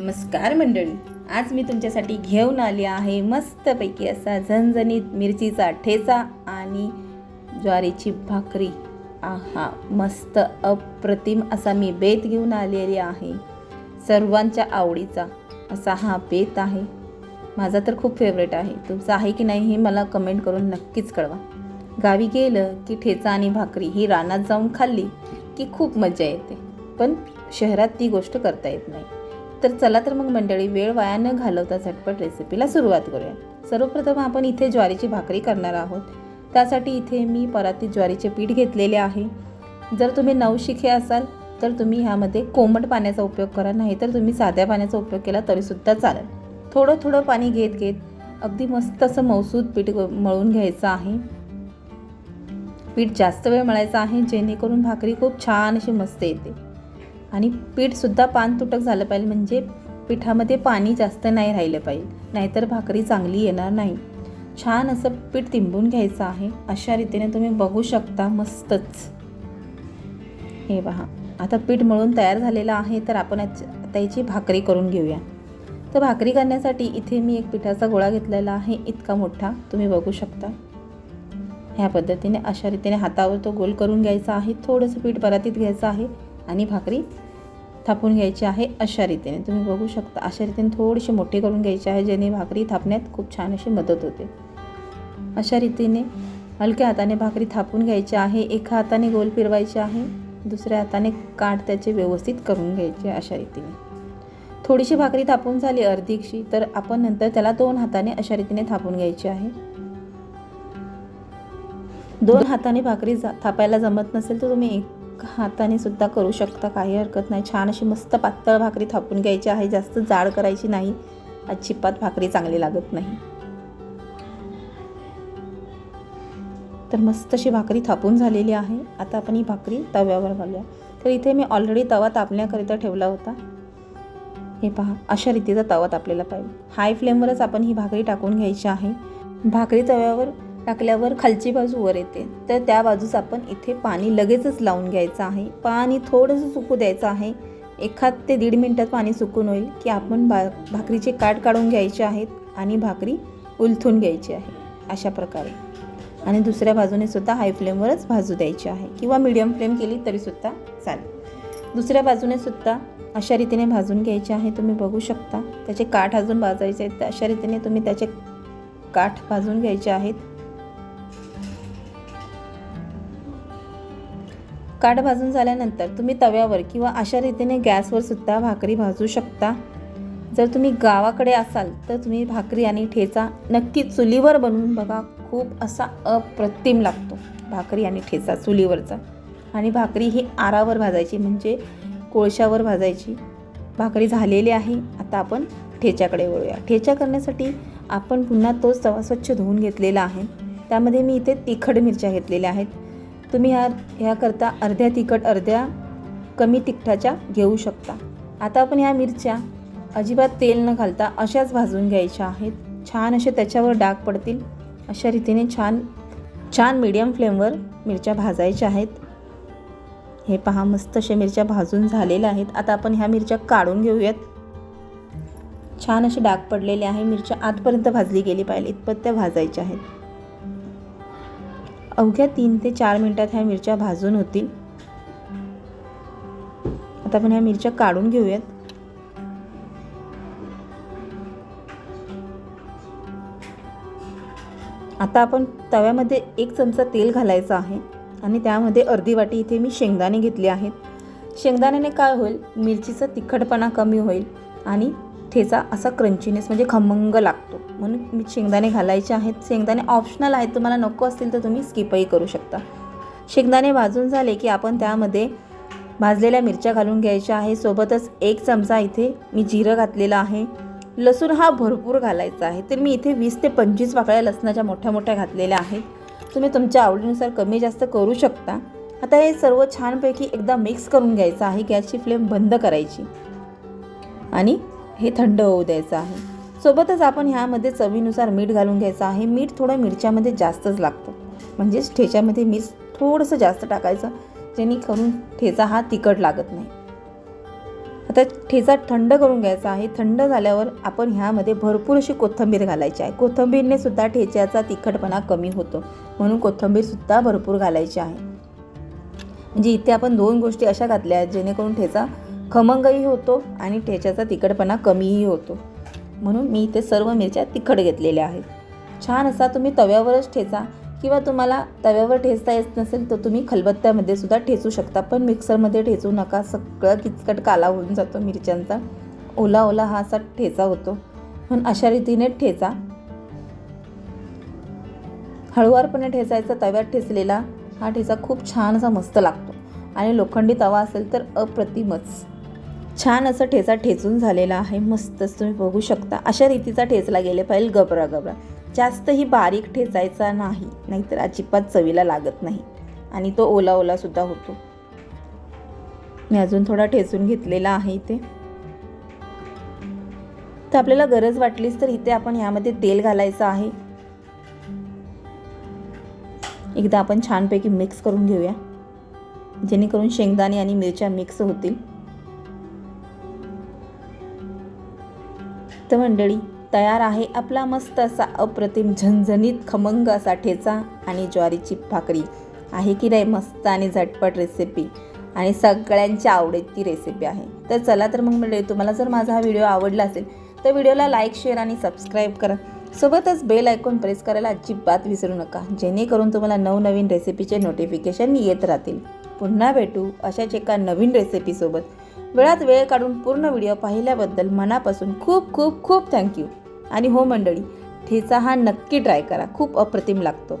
नमस्कार मंडळी. आज मी तुमच्यासाठी घेऊन आली आहे मस्तपैकी असा झणझणीत मिरचीचा ठेचा आणि ज्वारीची भाकरी. आहा मस्त अप्रतिम असा मी बेत घेऊन आलेली आहे. सर्वांच्या आवडीचा असा हा बेत आहे. माझा तर खूप फेवरेट आहे. तुमचा आहे की नाही हे मला कमेंट करून नक्कीच कळवा. गावी गेलं की ठेचा आणि भाकरी ही रानात जाऊन खाल्ली की खूप मजा येते. पण शहरात ती गोष्ट करता येत नाही. तर चला तर मग मंडळी वेळ वाया न घालवता झटपट रेसिपीला सुरुवात करूया. सर्वप्रथम आपण इथे ज्वारीची भाकरी करणार आहोत. त्यासाठी इथे मी परातीत ज्वारीचे पीठ घेतलेले आहे. जर तुम्ही नवशिखे असाल तर तुम्ही ह्यामध्ये कोमट पाण्याचा उपयोग करा नाही तर तुम्ही साध्या पाण्याचा उपयोग केला तरीसुद्धा चालेल. थोडं थोडं पाणी घेत घेत अगदी मस्त असं मौसूद पीठ मळून घ्यायचं आहे. पीठ जास्त वेळ मळायचं आहे जेणेकरून भाकरी खूप छान अशी मस्त येते. आणि पीठसुद्धा पान तुटक झालं पाहिजे म्हणजे पिठामध्ये पाणी जास्त नाही राहिलं पाहिजे नाहीतर भाकरी चांगली येणार नाही. छान असं पीठ तिंबून घ्यायचं आहे. अशा रीतीने तुम्ही बघू शकता मस्तच. हे पहा आता पीठ मळून तयार झालेलं आहे तर आपण याच- आता याची भाकरी करून घेऊया. तर भाकरी करण्यासाठी इथे मी एक पिठाचा गोळा घेतलेला आहे इतका मोठा तुम्ही बघू शकता. ह्या पद्धतीने अशा रीतीने हातावर तो गोल करून घ्यायचा आहे थोडंसं पीठ परातीत घ्यायचं आहे. आणि भाकरी थापून घ्यायची आहे अशा रीतीने. तुम्ही बघू शकता अशा रीतीने थोडीशी मोठी करून घ्यायची आहे ज्याने भाकरी थापण्यात खूप छान अशी मदत होते. अशा रीतीने हलक्या हाताने भाकरी थापून घ्यायची आहे एका हाताने गोल फिरवायची आहे दुसऱ्या हाताने काठ त्याचे व्यवस्थित करून घ्यायचे अशा रीतीने. थोडीशी भाकरी थापून झाली अर्धीशी तर आपण नंतर त्याला दोन हाताने अशा रीतीने थापून घ्यायची आहे. दोन हाताने भाकरी थापायला जमत नसेल तर तुम्ही एक हाताने सुद्धा करू शकता काही हरकत नाही. छान अशी मस्त पातळ भाकरी थापून घ्यायची आहे. जास्त जाड करायची नाही. अजिबात भाकरी चांगली लागत नाही. तर मस्त अशी भाकरी थापून झालेली आहे. आता आपण ही भाकरी तव्यावर घालूया. तर इथे मी ऑलरेडी तवा तापण्याकरिता ठेवला होता. हे पहा अशा रीतीचा तवा तापलेला पाहिजे. हाय फ्लेमवरच आपण ही भाकरी टाकून घ्यायची आहे. भाकरी तव्यावर टाकल्यावर खालची बाजू वर येते. तर त्या बाजूस आपण इथे पाणी लगेचच लावून घ्यायचं आहे. पाणी थोडंसं सुकू द्यायचं आहे. एखाद ते दीड मिनटात पाणी सुकून होईल की आपण भा भाकरीचे काठ काढून घ्यायचे आहेत आणि भाकरी उलथून घ्यायची आहे. अशा प्रकारे. आणि दुसऱ्या बाजूने सुद्धा हाय फ्लेमवरच भाजू द्यायची आहे. किंवा मीडियम फ्लेम केली तरीसुद्धा चालेल. दुसऱ्या बाजूने सुद्धा अशा रीतीने भाजून घ्यायचे आहे. तुम्ही बघू शकता. त्याचे काठ अजून भाजायचे आहेत. अशा रीतीने तुम्ही त्याचे काठ भाजून घ्यायचे आहेत. काठ भाजून झाल्यानंतर तुम्ही तव्यावर किंवा अशा रीतीने गॅसवर सुद्धा भाकरी भाजू शकता. जर तुम्ही गावाकडे असाल तर तुम्ही भाकरी आणि ठेचा नक्की चुलीवर बनवून बघा. खूप असा अप्रतिम लागतो भाकरी आणि ठेचा चुलीवरचा. आणि भाकरी ही आरावर भाजायची म्हणजे कोळशावर भाजायची. भाकरी झालेली आहे आता आपण ठेच्याकडे वळूया. ठेचा करण्यासाठी आपण पुन्हा तोच तवा स्वच्छ धुवून घेतलेला आहे. त्यामध्ये मी इथे तिखट मिरच्या घेतलेल्या आहेत. तुम्ही ह्या ह्याकरता अर्ध्या तिखट अर्ध्या कमी तिखटाच्या घेऊ शकता. आता आपण ह्या मिरच्या अजिबात तेल न घालता अशाच भाजून घ्यायच्या आहेत. छान असे त्याच्यावर डाग पडतील. अशा रीतीने छान छान मीडियम फ्लेमवर मिरच्या भाजायच्या आहेत. हे पहा मस्त अशा मिरच्या भाजून झालेल्या आहेत. आता आपण ह्या मिरच्या काढून घेऊयात. छान असे डाग पडलेले आहे. मिरच्या आतपर्यंत भाजली गेली पाहिजे इतपत त्या भाजायच्या आहेत. अवघ्या तीन ते चार मिनटात ह्या मिरच्या भाजून होतील. आता आपण ह्या मिरच्या काढून घेऊयात. आता आपण तव्यामध्ये एक चमचा तेल घालायचं आहे आणि त्यामध्ये अर्धी वाटी इथे मी शेंगदाणे घेतले आहेत. शेंगदाण्याने काय होईल? मिरचीचा तिखटपणा कमी होईल आणि ठेचा असा क्रंचीनेस म्हणजे खमंग लागतो. म्हणून मी शेंगदाणे घालायचे आहेत. शेंगदाणे ऑप्शनल आहेत. तुम्हाला नको असतील तर तुम्ही स्किपही करू शकता. शेंगदाणे भाजून झाले की आपण त्यामध्ये भाजलेल्या मिरच्या घालून घ्यायच्या आहे. सोबतच एक चमचा इथे मी जिरं घातलेलं आहे. लसूण हा भरपूर घालायचा आहे. तर मी इथे वीस ते पंचवीस वाकळ्या लसणाच्या मोठ्या मोठ्या घातलेल्या आहेत. तुम्ही तुमच्या आवडीनुसार कमी जास्त करू शकता. आता हे सर्व छानपैकी एकदा मिक्स करून घ्यायचं आहे. गॅसची फ्लेम बंद करायची. आणि हे थंड होऊ द्यायचं आहे. सोबतच आपण ह्यामध्ये चवीनुसार मीठ घालून घ्यायचं आहे. मीठ थोडं मिरच्यामध्ये जास्तच लागतं. म्हणजेच ठेच्यामध्ये मीठ थोडंसं जास्त टाकायचं जेणेकरून ठेचा हा तिखट लागत नाही. आता ठेचा थंड करून घ्यायचा आहे. थंड झाल्यावर आपण ह्यामध्ये भरपूर अशी कोथिंबीर घालायची आहे. कोथंबीरने सुद्धा ठेच्याचा तिखटपणा कमी होतो. म्हणून कोथिंबीरसुद्धा भरपूर घालायची आहे. म्हणजे इथे आपण दोन गोष्टी अशा घातल्या आहेत जेणेकरून ठेचा खमंगही होतो आणि ठेच्याचा तिखटपणा कमीही होतो. म्हणून मी इथे सर्व मिरच्या तिखट घेतलेल्या आहेत. छान असा तुम्ही तव्यावरच ठेचा किंवा तुम्हाला तव्यावर ठेचता येत नसेल तर तुम्ही खलबत्त्यामध्ये सुद्धा ठेचू शकता. पण मिक्सरमध्ये ठेचू नका. सगळं किचकट काला होऊन जातो मिरच्यांचा. ओला ओला हा असा ठेचा होतो. म्हणून अशा रीतीने ठेचा. हळुवारपणे ठेचायचा तव्यात ठेचलेला हा ठेचा खूप छान असा मस्त लागतो. आणि लोखंडी तवा असेल तर अप्रतिमच. छान असं ठेचा ठेचून झालेला आहे. मस्तच तुम्ही बघू शकता. अशा रीतीचा ठेचला गेले पाहिजे. गबरा गबरा जास्तही बारीक ठेचायचा नाही. नाहीतर अजिबात चवीला लागत नाही. आणि तो ओला ओलासुद्धा होतो. मी अजून थोडा ठेचून घेतलेला आहे इथे. तर आपल्याला गरज वाटलीच तर इथे आपण यामध्ये तेल घालायचं आहे. एकदा आपण छानपैकी मिक्स करून घेऊया. जेणेकरून शेंगदाणे आणि मिरच्या मिक्स होतील. तर मंडळी तयार आहे आपला मस्त असा अप्रतिम झणझणीत खमंग असा ठेचा आणि ज्वारीची भाकरी. आहे की नाही मस्त आणि झटपट रेसिपी आणि सगळ्यांच्या आवडीची रेसिपी आहे. तर चला तर मग मंडळी तुम्हाला जर माझा हा व्हिडिओ आवडला असेल तर व्हिडिओला लाईक शेअर आणि सबस्क्राईब करा. सोबतच बेल आयकॉन प्रेस करायला अजिबात विसरू नका जेणेकरून तुम्हाला नवनवीन रेसिपीचे नोटिफिकेशन येत राहतील. पुन्हा भेटू अशाच एका नवीन रेसिपीसोबत वेळात वेळ काढून पूर्ण व्हिडिओ पाहिल्याबद्दल मनापासून खूप खूप खूप थँक्यू आणि हो मंडळी ठेचा हा नक्की ट्राय करा. खूप अप्रतिम लागतो.